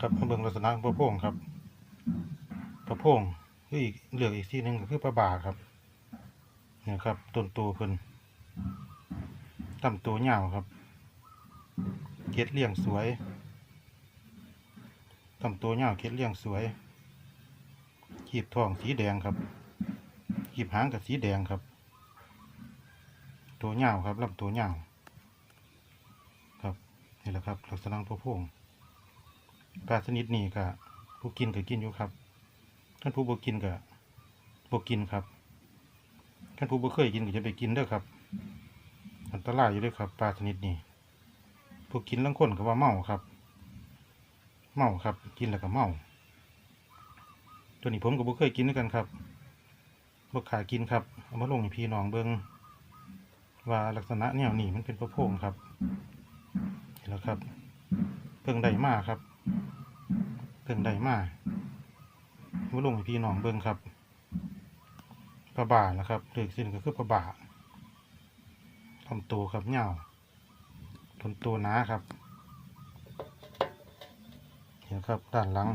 ครับเบิ่งลักษณะของพระโพงครับ พระโพงคืออีกเหลืออีกที่หนึ่งก็คือพระบาครับนี่ครับต้นตัวเพิ่นลำตัวยาวครับ เก็ดเลี่ยงสวยลำตัวยาวเก็ดเลี่ยงสวยขีบทองสีแดงครับขีบหางกับสีแดงครับ ตัวยาวครับลำตัวยาวครับนี่แหละครับลักษณะของพระโพง ปลาชนิดนี้ก็ผู้กินก็กินอยู่ครับท่านผู้บ่กินก็บ่กินครับท่านผู้บ่เคยกินก็จะไปกินเด้อครับ อันตรายอยู่เด้วยครับปลาชนิดนี้ผู้กินลังคนก็ว่าเมาครับ เมาครับ กินแล้วก็เมาตัวนี้ผมก็บ่เคยกินด้วยกันครับบ่ขากินครับเอามาลงให้พี่น้องเบิงว่าลักษณะแนวนี้มันเป็นพระโพงครับนี่แล้วครับเพิ่งได้มาครับ เพิ่งได้มามาลงให้พี่น้องเบิ่งครับปลาบ่านะครับเลือกสิ้นก็คือปลาบ่าทำตัวครับเงาวทนตัวหนาครับเห็นครับด้านหลัง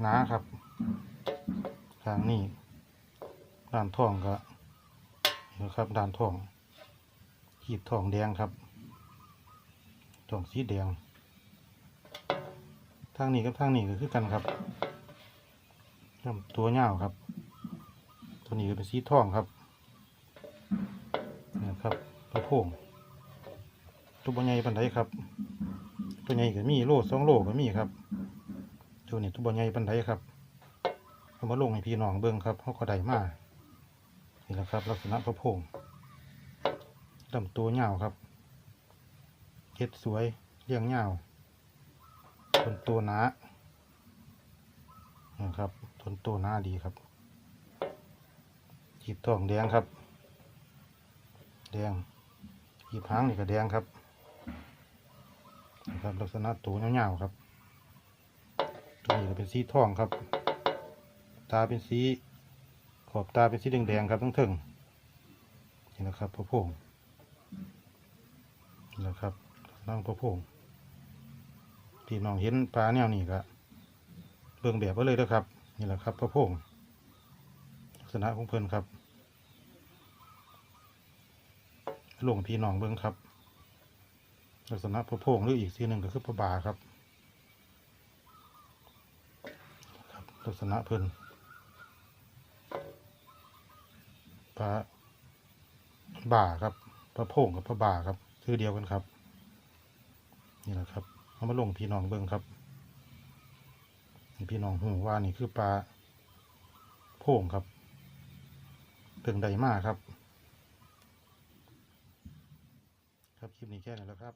หนาครับทางนี้ด้านท้องก็เห็นครับด้านท้องขีดท้องแดงครับท้องสีแดง ทางนี้กับทางนี้ก็คือกันครับตัวเงาครับ ตัวนี้ก็เป็นสีทองครับนี่ครับพระโพงตัวบใหญ่ปันไดครับ ตัวใหญ่ก็มีโลสองโลก็มีครับ ตัวนี้ตัวบใหญ่ปันไดครับเอามาลงให้พี่น้องเบิ่งครับเขาก็ได้มานี่แหละครับ ลักษณะพระโพงลำตัวเงาครับเก็ดสวยเรียงเงาว ทนตัวหนานะครับทนตัวหนาดีครับขีบทองแดงครับ แดงขีบหางนี่ก็แดงครับนะครับลักษณะตัวยาวๆครับ ตัวนี้ก็เป็นสีทองครับ ตาเป็นสีขอบตาเป็นสีแดงๆครับทั้งเทิงนี่นะครับพระพงนี่นะครับนั่งพระพง พี่น้องเห็นปลาแนวนี้ก็เบิ่งแบบไว้เลยนะครับ นี่แหละครับพระโพงลักษณะของเพิ่นครับหลวงพี่น้องเบิ่งครับ ลักษณะพระโพงหรืออีกสีหนึ่งก็คือพระบาครับครับลักษณะเพิ่นปลาบ่าครับ พระโพงกับพระบาครับชื่อเดียวกันครับ นี่แหละครับ เอามาลงพี่น้องเบิ้งครับพี่น้องหูว่านี่คือปลาโพ่งครับเพิ่งได้มากครับ ครับคลิปนี้แค่นี้แล้วครับ